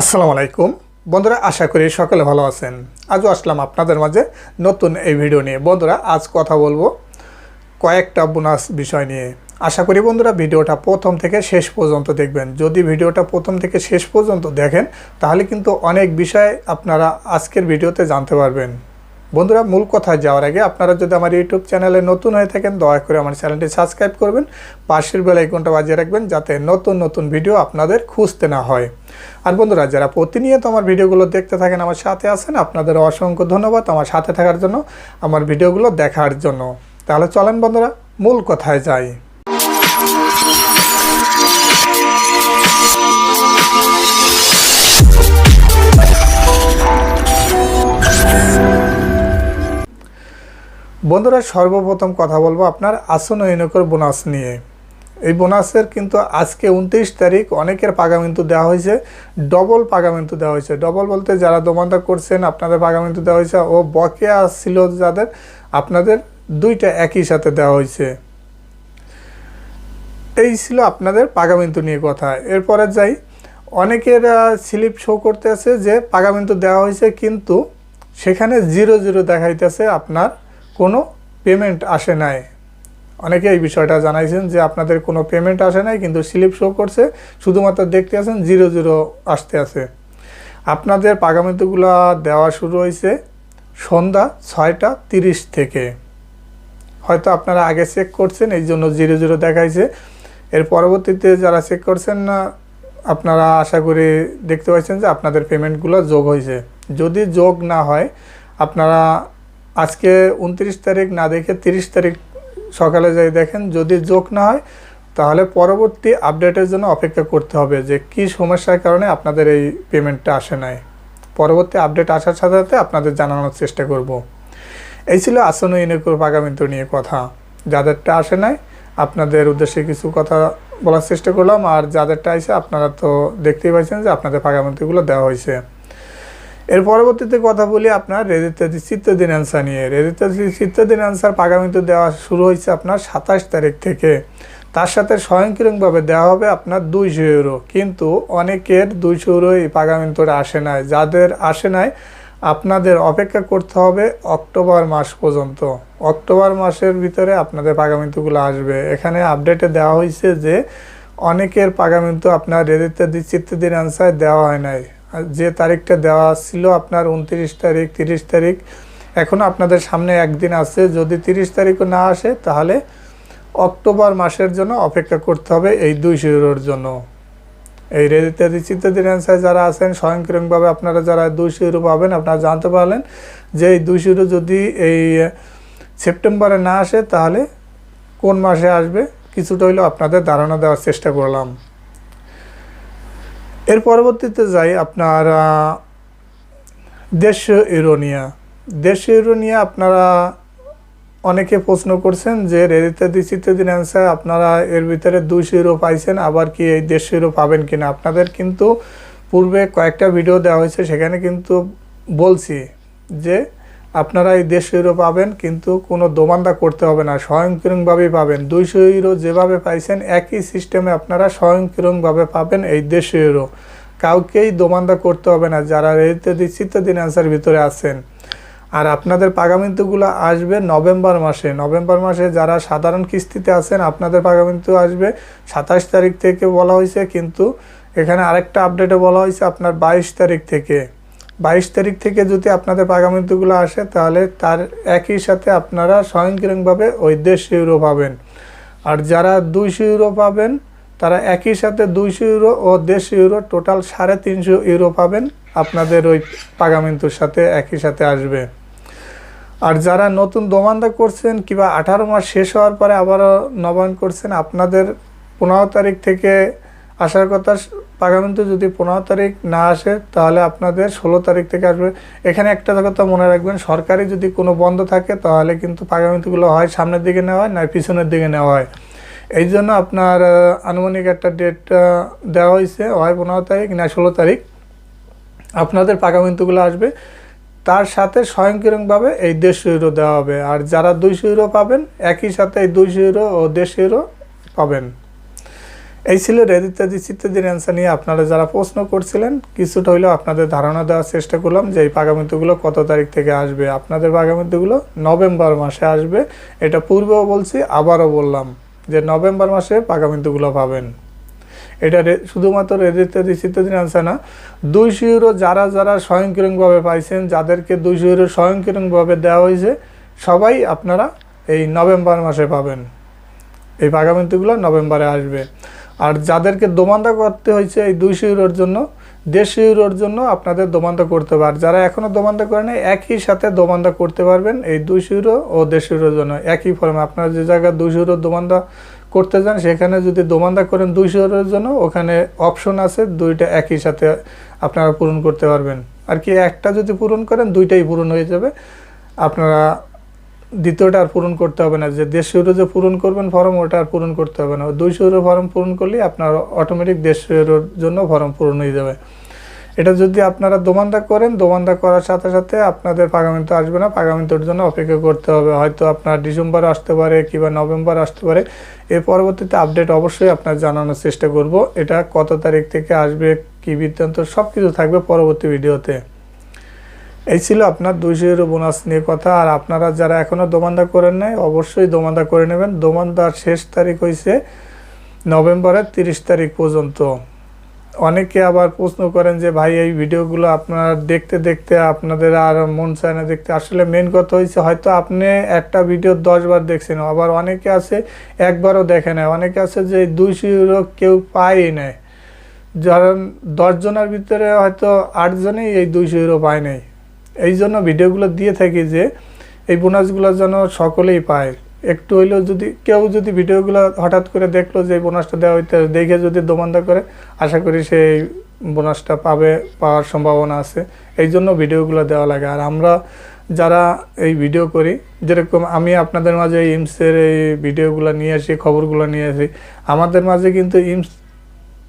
আসসালামু আলাইকুম। বন্ধুরা, আশা করি সকলে ভালো আছেন। আজও আসলাম আপনাদের মাঝে নতুন এই ভিডিও নিয়ে। বন্ধুরা, আজ কথা বলব কয়েকটা বোনাস বিষয় নিয়ে। আশা করি বন্ধুরা, ভিডিওটা প্রথম থেকে শেষ পর্যন্ত দেখবেন। যদি ভিডিওটা প্রথম থেকে শেষ পর্যন্ত দেখেন, তাহলে কিন্তু অনেক বিষয় আপনারা আজকের ভিডিওতে জানতে পারবেন। বন্ধুরা, মূল কথায় যাওয়ার আগে আপনারা যদি আমার ইউটিউব চ্যানেলে নতুন হয়ে থাকেন, দয়া করে আমার চ্যানেলটি সাবস্ক্রাইব করবেন। পাশের বেল আইকনটা বাজিয়ে রাখবেন যাতে নতুন নতুন ভিডিও আপনাদের খুঁজতে না হয়। আর বন্ধুরা, যারা প্রতিনিয়ত আমার ভিডিওগুলো দেখতে থাকেন, আমার সাথে আছেন, আপনাদের অসংখ্য ধন্যবাদ আমার সাথে থাকার জন্য, আমার ভিডিওগুলো দেখার জন্য। তাহলে চলেন বন্ধুরা, মূল কথায় যাই। বন্ধুরা, সর্বপ্রথম কথা বলব আপনার আসন ইউনিকর বোনাস নিয়ে। এই বোনাসের কিন্তু আজকে উনত্রিশ তারিখ অনেকের পাগামিন্তু দেওয়া হয়েছে, ডবল পাগামিন্তু দেওয়া হয়েছে। ডবল বলতে যারা দোমানদা করছেন, আপনাদের পাগামিন্তু দেওয়া হয়েছে ও বকেয়া ছিল যাদের, আপনাদের দুইটা একই সাথে দেওয়া হয়েছে। এই ছিল আপনাদের পাগামিন্তু নিয়ে কথা। এরপরে যাই, অনেকের স্লিপ শো করতেছে যে পাগামিন্তু দেওয়া হয়েছে কিন্তু সেখানে জিরো জিরো দেখাইতেছে আপনার কোনো পেমেন্ট আসে নাই। অনেকে এই বিষয়টা জানাইছেন যে আপনাদের কোনো পেমেন্ট আসে নাই, কিন্তু স্লিপ শো করছে, শুধুমাত্র দেখতে আছেন জিরো জিরো আসতে আছে। আপনাদের পাগামিতুগুলো দেওয়া শুরু হয়েছে সন্ধ্যা ছয়টা তিরিশ থেকে। হয়তো আপনারা আগে চেক করছেন, এই জন্য জিরো জিরো দেখাইছে। এর পরবর্তীতে যারা চেক করছেন না, আপনারা আশা করি দেখতে পাচ্ছেন যে আপনাদের পেমেন্টগুলো যোগ হয়েছে যদি যোগ না হয়, আপনারা আজকে উনত্রিশ তারিখ না দেখে তিরিশ তারিখ সকালে যাই দেখেন, যদি যোগ না হয়, তাহলে পরবর্তী আপডেটের জন্য অপেক্ষা করতে হবে যে কি সমস্যার কারণে আপনাদের এই পেমেন্টটা আসে নাই। পরবর্তী আপডেট আসার সাথে সাথে আপনাদের জানানোর চেষ্টা করব। এই ছিল আসন্ন ইউনিকোর পাগামিন্তু নিয়ে কথা। যাদেরটা আসে নাই, আপনাদের উদ্দেশ্যে কিছু কথা বলার চেষ্টা করলাম। আর যাদেরটা আছে আপনারা তো দেখতেই পাইছেন যে আপনাদের পাগামিন্তুগুলো দেওয়া হয়েছে এর পরবর্তীতে কথা বলি আপনার রেজিস্ট্রারি চিত্তদিন অ্যান্সার নিয়ে। রেজিস্ট্রারি চিত্তদিন অ্যান্সার পাগামিন্তু দেওয়া শুরু হয়েছে আপনার সাতাশ তারিখ থেকে। তার সাথে স্বয়ংক্রিয়ভাবে দেওয়া হবে আপনার দুইশো ইউরো কিন্তু অনেকের দুইশো ইউরো এই পাগামিন্তুটা আসে নাই। যাদের আসে নাই, আপনাদের অপেক্ষা করতে হবে অক্টোবর মাস পর্যন্ত। অক্টোবর মাসের ভিতরে আপনাদের পাগামিন্তুগুলো আসবে। এখানে আপডেটে দেওয়া হয়েছে যে, অনেকের পাগামিন্তু আপনার রেজিস্ট্রারি চিত্তদিন অ্যান্সার দেওয়া হয় নাই। যে তারিখটা দেওয়া ছিল আপনার উনত্রিশ তারিখ, তিরিশ তারিখ এখনও আপনাদের সামনে একদিন আছে। যদি তিরিশ তারিখও না আসে, তাহলে অক্টোবর মাসের জন্য অপেক্ষা করতে হবে এই দুইশো ইউরোর জন্য। এই রেজিস্ট্রারি চিত্তদিন অ্যান্সার যারা আছেন, স্বয়ংক্রিয়ভাবে আপনারা যারা দুইশো ইউরো পাবেন, আপনারা জানতে পারলেন যে এই দুইশো ইউরো যদি এই সেপ্টেম্বরে না আসে, তাহলে কোন মাসে আসবে, কিছুটা হইলেও আপনাদের ধারণা দেওয়ার চেষ্টা করলাম। এর পরবর্তীতে যাই, আপনার দেশ ইউরোনিয়া। দেশ ইউরোনিয়া আপনারা অনেকে প্রশ্ন করছেন যে রেডিতে দিচ্ছিতে দিন অ্যান্সার, আপনারা এর ভিতরে দুইশো ইউরো পাইছেন, আবার কি এই দেড়শো ইউরো পাবেন কি না আপনাদের কিন্তু পূর্বে কয়েকটা ভিডিও দেওয়া হয়েছে, সেখানে কিন্তু বলছি যে আপনারা এই দেড়শো ইউরো পাবেন, কিন্তু কোনো দোমান্দা করতে হবে না স্বয়ংক্রিয়ভাবেই পাবেন। দুইশো ইউরো যেভাবে পাইছেন, একই সিস্টেমে আপনারা স্বয়ংক্রিয়ভাবে পাবেন এই দেড়শো ইউরো কাউকেই দোমান্দা করতে হবে না, যারা রেজিতে দিচ্ছিত দিন অ্যান্সার ভিতরে আছেন। আর আপনাদের পাগামিন্তুগুলো আসবে নভেম্বর মাসে। নভেম্বর মাসে যারা সাধারণ কিস্তিতে আছেন, আপনাদের পাগামিন্তু আসবে সাতাশ তারিখ থেকে বলা হয়েছে, কিন্তু এখানে আরেকটা আপডেটে বলা হয়েছে আপনার বাইশ তারিখ থেকে। বাইশ তারিখ থেকে যদি আপনাদের পাগামিন্তুগুলো আসে, তাহলে তার একই সাথে আপনারা স্বয়ংক্রিয়ভাবে ওই দেড়শো ইউরো পাবেন। আর যারা দুইশো ইউরো পাবেন, তারা একই সাথে দুইশো ইউরো ও দেড়শো ইউরো, টোটাল সাড়ে তিনশো ইউরো পাবেন। আপনাদের ওই পাগামিন্তুর সাথে একই সাথে আসবে। আর যারা নতুন দোমান্দা করছেন কিংবা আঠারো মাস শেষ হওয়ার পরে আবারও নবায়ন করছেন, আপনাদের পনেরো তারিখ থেকে আসার কথা পাগামিন্তু যদি পনেরো তারিখ না আসে, তাহলে আপনাদের ষোলো তারিখ থেকে আসবে। এখানে একটা কথা মনে রাখবেন, সরকারি যদি কোনো বন্ধ থাকে, তাহলে কিন্তু পাগামিন্তুগুলো হয় সামনের দিকে নেওয়া হয়, না পিছনের দিকে নেওয়া হয়। এই জন্য আপনার আনুমানিক একটা ডেট দেওয়া হয়েছে, হয় পনেরো তারিখ, না ষোলো তারিখ। আপনাদের পাগামিন্তুগুলো আসবে। তার সাথে স্বয়ংক্রিয়ভাবে এই দেড়শো ইউরো দেওয়া হবে। আর যারা দুইশো ইউরো পাবেন, একই সাথে এই দুইশো ইউরো ও দেড়শো ইউরো পাবেন। এই ছিল রেদ ইত্যাদি ইত্যাদির অ্যান্সার নিয়ে আপনারা যারা প্রশ্ন করছিলেন, কিছুটা হইলেও আপনাদের ধারণা দেওয়ার চেষ্টা করলাম যে এই পাগামিন্তুগুলো কত তারিখ থেকে আসবে। আপনাদের পাগামিন্তুগুলো নভেম্বর মাসে আসবে। এটা পূর্বেও বলছি, আবারও বললাম যে নভেম্বর মাসে পাগামিন্তুগুলো পাবেন। এটা শুধুমাত্র রেদ ইত্যাদি অ্যান্সার না, দুইশো ইউরো যারা যারা স্বয়ংক্রিয়ভাবে পাইছেন, যাদেরকে দুইশো ইউরো স্বয়ংক্রিয়ভাবে দেওয়া হয়েছে, সবাই আপনারা এই নভেম্বর মাসে পাবেন। এই পাগামিন্তুগুলো নভেম্বরে আসবে। আর যাদেরকে দোমান্দা করতে হয়েছে এই দুইশো ইউরোর জন্য দেড়শো ইউরোর জন্য আপনাদের দোমান্দা করতে আর যারা এখনও দোমান্দা করে নাই একই সাথে দোমান্দা করতে পারবেন এই দুইশো ইউরো ও দেড়শো ইউরোর জন্য। একই ফর্মে আপনারা যে জায়গায় দুইশো ইউরো দোমান্দা করতে যান, সেখানে যদি দোমান্দা করেন দুইশো ইউরোর জন্য, ওখানে অপশন আছে, দুইটা একই সাথে আপনারা পূরণ করতে পারবেন। আর কি একটা যদি পূরণ করেন, দুইটাই পূরণ হয়ে যাবে। আপনারা দ্বিতীয়টা আর পূরণ করতে হবে না। যে দেড়শো ইউরো যে পূরণ করবেন, ফর্ম ওটা আর পূরণ করতে হবে না। দুইশো ইউরো ফর্ম পূরণ করলে আপনার অটোমেটিক দেড়শো ইউরোর জন্য ফর্ম পূরণ হয়ে যাবে। এটা যদি আপনারা দোমান্দা করেন, দোমান্দা করার সাথে সাথে আপনাদের পাগামিন্ত আসবে না। পাগামিন্তর জন্য অপেক্ষা করতে হবে। হয়তো আপনার ডিসেম্বর আসতে পারে কিংবা নভেম্বর আসতে পারে। এর পরবর্তীতে আপডেট অবশ্যই আপনার জানানোর চেষ্টা করব। এটা কত তারিখ থেকে আসবে, কী বৃত্তান্ত সব কিছু থাকবে পরবর্তী ভিডিওতে এই ছিল আপনার দুইশো ইউরো বোনাস নিয়ে কথা। আর আপনারা যারা এখনও দোমান্দা করেন নাই, অবশ্যই দোমান্দা করে নেবেন। দোমান্দার শেষ তারিখ হয়েছে নভেম্বরের তিরিশ তারিখ পর্যন্ত। অনেকে আবার প্রশ্ন করেন যে, ভাই, এই ভিডিওগুলো আপনারা দেখতে দেখতে আপনাদের আর মন চায় না দেখতে। আসলে মেন কথা হয়েছে হয়তো আপনি একটা ভিডিও দশবার দেখছেন, আবার অনেকে আছে একবারও দেখে নেয় অনেকে আছে যে দুইশো ইউরো কেউ পায়ই নেয় যারা দশজনের ভিতরে হয়তো আটজনেই এই দুইশো ইউরো পায় নাই। এই জন্য ভিডিওগুলো দিয়ে থাকি যে এই বোনাসগুলো যেন সকলেই পায়। একটু হইলেও যদি কেউ যদি ভিডিওগুলো হঠাৎ করে দেখল যে এই বোনাসটা দেওয়া হইতে, দেখে যদি দোমান্দা করে, আশা করি সেই বোনাসটা পাবে, পাওয়ার সম্ভাবনা আছে। এই জন্য ভিডিওগুলো দেওয়া লাগে। আর আমরা যারা এই ভিডিও করি, যেরকম আমি আপনাদের মাঝে ইমসের এই ভিডিওগুলো নিয়ে আসি, খবরগুলো নিয়ে আসি, আমাদের মাঝে কিন্তু ইমস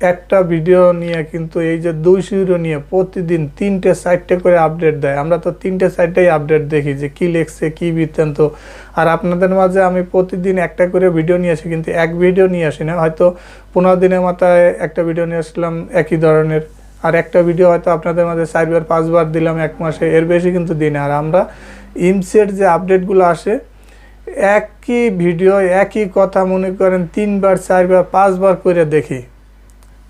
একটা ভিডিও নিয়ে কিন্তু এই যে দুই ইউরো নিয়ে প্রতিদিন তিনটে সাইডটে করে আপডেট দেয়। আমরা তো তিনটে সাইডটাই আপডেট দেখি যে কি লেখছে, কি বৃত্তান্ত। আর আপনাদের মাঝে আমি প্রতিদিন একটা করে ভিডিও নিয়ে আসি, কিন্তু এক ভিডিও নিয়ে আসি না। হয়তো পনেরো দিনের মাথায় একটা ভিডিও নিয়ে আসলাম একই ধরনের, আর একটা ভিডিও হয়তো আপনাদের মাঝে চারবার, পাঁচবার দিলাম এক মাসে, এর বেশি কিন্তু দিন আর আমরা ইমসের যে আপডেটগুলো আসে, একই ভিডিও, একই কথা মনে করেন, তিনবার, চারবার, পাঁচবার করে দেখি।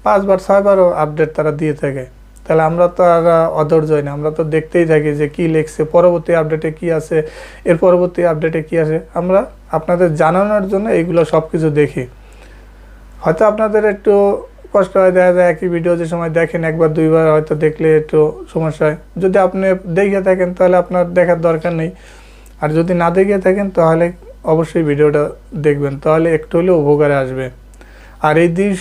পাঁচবার, ছয়বারও আপডেট তারা দিয়ে থাকে। তাহলে আমরা তো আর অধৈর্য হই না। আমরা তো দেখতেই থাকি যে কি লিখছে, পরবর্তী আপডেটে কি আছে, এর পরবর্তী আপডেটে কি আছে। আমরা আপনাদের জানানোর জন্য এইগুলো সব কিছু দেখি। হয়তো আপনাদের একটু কষ্ট হয়, দেখা যায় একই ভিডিও যে সময় দেখেন, একবার, দুইবার হয়তো দেখলে একটু সমস্যা হয়। যদি আপনি দেখিয়ে থাকেন, তাহলে আপনার দেখার দরকার নেই। আর যদি না দেখিয়ে থাকেন, তাহলে অবশ্যই ভিডিওটা দেখবেন। তাহলে একটু হলেও উপকারে আসবে। আর এই দিশ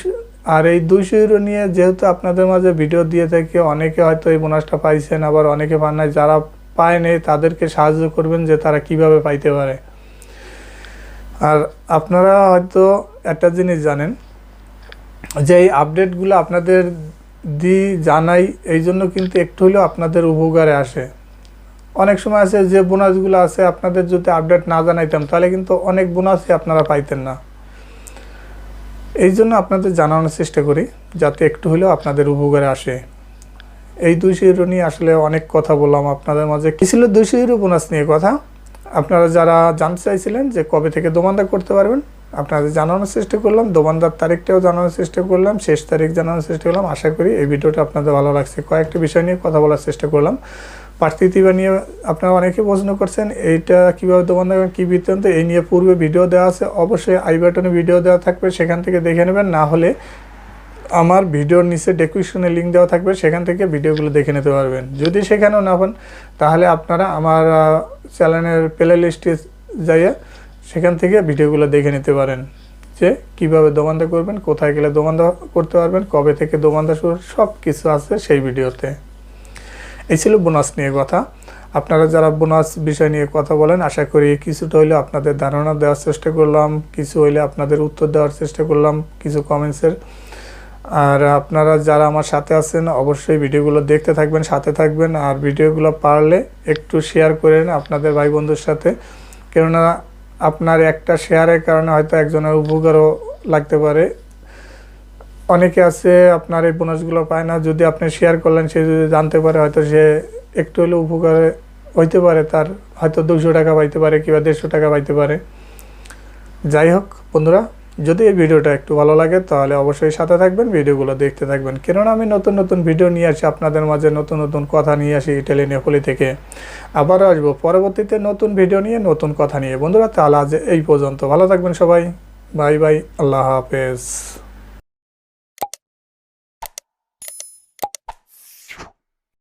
আর এই দুইশো ইউরো নিয়ে যেহেতু আপনাদের মাঝে ভিডিও দিয়ে থাকি, অনেকে হয়তো এই বোনাসটা পাইছেন, আবার অনেকে পান নাই। যারা পায় নেই, তাদেরকে সাহায্য করবেন যে তারা কীভাবে পাইতে পারে। আর আপনারা হয়তো একটা জিনিস জানেন, যে এই আপডেটগুলো আপনাদের দিই জানাই, এই জন্য কিন্তু একটু হলেও আপনাদের উপকারে আসে। অনেক সময় আছে যে বোনাসগুলো আছে, আপনাদের যদি আপডেট না জানাইতাম, তাহলে কিন্তু অনেক বোনাসই আপনারা পাইতেন না। এই জন্য আপনাদের জানানোর চেষ্টা করি, যাতে একটু হলেও আপনাদের উপকারে আসে। এই দুই ইউরো নিয়ে আসলে অনেক কথা বললাম আপনাদের মাঝে। কি ছিল দুইশো ইউরো বোনাস নিয়ে কথা। আপনারা যারা জানতে চাইছিলেন যে কবে থেকে দোমান্দা করতে পারবেন, আপনাদের জানানোর চেষ্টা করলাম, দোমান্দার তারিখটাও জানানোর চেষ্টা করলাম, শেষ তারিখ জানানোর চেষ্টা করলাম। আশা করি এই ভিডিওটা আপনাদের ভালো লাগছে। কয়েকটা বিষয় নিয়ে কথা বলার চেষ্টা করলাম। পার্থিতিবা নিয়ে আপনারা অনেকে প্রশ্ন করছেন, এইটা কীভাবে দোকান দেবেন, কী বৃত্তান্ত, এই নিয়ে পূর্বে ভিডিও দেওয়া আছে, অবশ্যই আই বাটনে ভিডিও দেওয়া থাকবে, সেখান থেকে দেখে নেবেন, না হলে আমার ভিডিওর নিচে ডেসক্রিপশনে লিঙ্ক দেওয়া থাকবে, সেখান থেকে ভিডিওগুলো দেখে নিতে পারবেন। যদি সেখানেও না পান, তাহলে আপনারা আমার চ্যানেলের প্লে লিস্টে যাইয়া সেখান থেকে ভিডিওগুলো দেখে নিতে পারেন। যে কীভাবে দোকানদা করবেন, কোথায় গেলে দোকানদা করতে পারবেন, কবে থেকে দোকানদা শুরু সব কিছু আছে সেই ভিডিওতে এই ছিল বোনাস নিয়ে কথা। আপনারা যারা বোনাস বিষয় নিয়ে কথা বলেন, আশা করি কিছুটা হইলে আপনাদের ধারণা দেওয়ার চেষ্টা করলাম, কিছু হইলে আপনাদের উত্তর দেওয়ার চেষ্টা করলাম, কিছু কমেন্টসের আর আপনারা যারা আমার সাথে আছেন, অবশ্যই ভিডিওগুলো দেখতে থাকবেন, সাথে থাকবেন, আর ভিডিওগুলো পারলে একটু শেয়ার করেন আপনাদের ভাই বন্ধুর সাথে। কেননা আপনার একটা শেয়ারের কারণে হয়তো একজনের উপকারও লাগতে পারে। অনেকে আছে, আপনার এই বোনাসগুলো পায় না। যদি আপনি শেয়ার করলেন, সে যদি জানতে পারে, হয়তো সে একটু হলেও উপকারে হইতে পারে, তার হয়তো দুশো টাকা পাইতে পারে কিংবা দেড়শো টাকা পাইতে পারে। যাই হোক, বন্ধুরা, যদি এই ভিডিওটা একটু ভালো লাগে, তাহলে অবশ্যই সাথে থাকবেন, ভিডিওগুলো দেখতে থাকবেন। কেননা, আমি নতুন নতুন ভিডিও নিয়ে আসি, আপনাদের মাঝে নতুন নতুন কথা নিয়ে আসি টেলিনেপলি থেকে। আবারও আসব পরবর্তীতে নতুন ভিডিও নিয়ে, নতুন কথা নিয়ে। বন্ধুরা, তাহলে আজ এই পর্যন্ত। ভালো থাকবেন সবাই। Bye bye. আল্লাহ হাফেজ।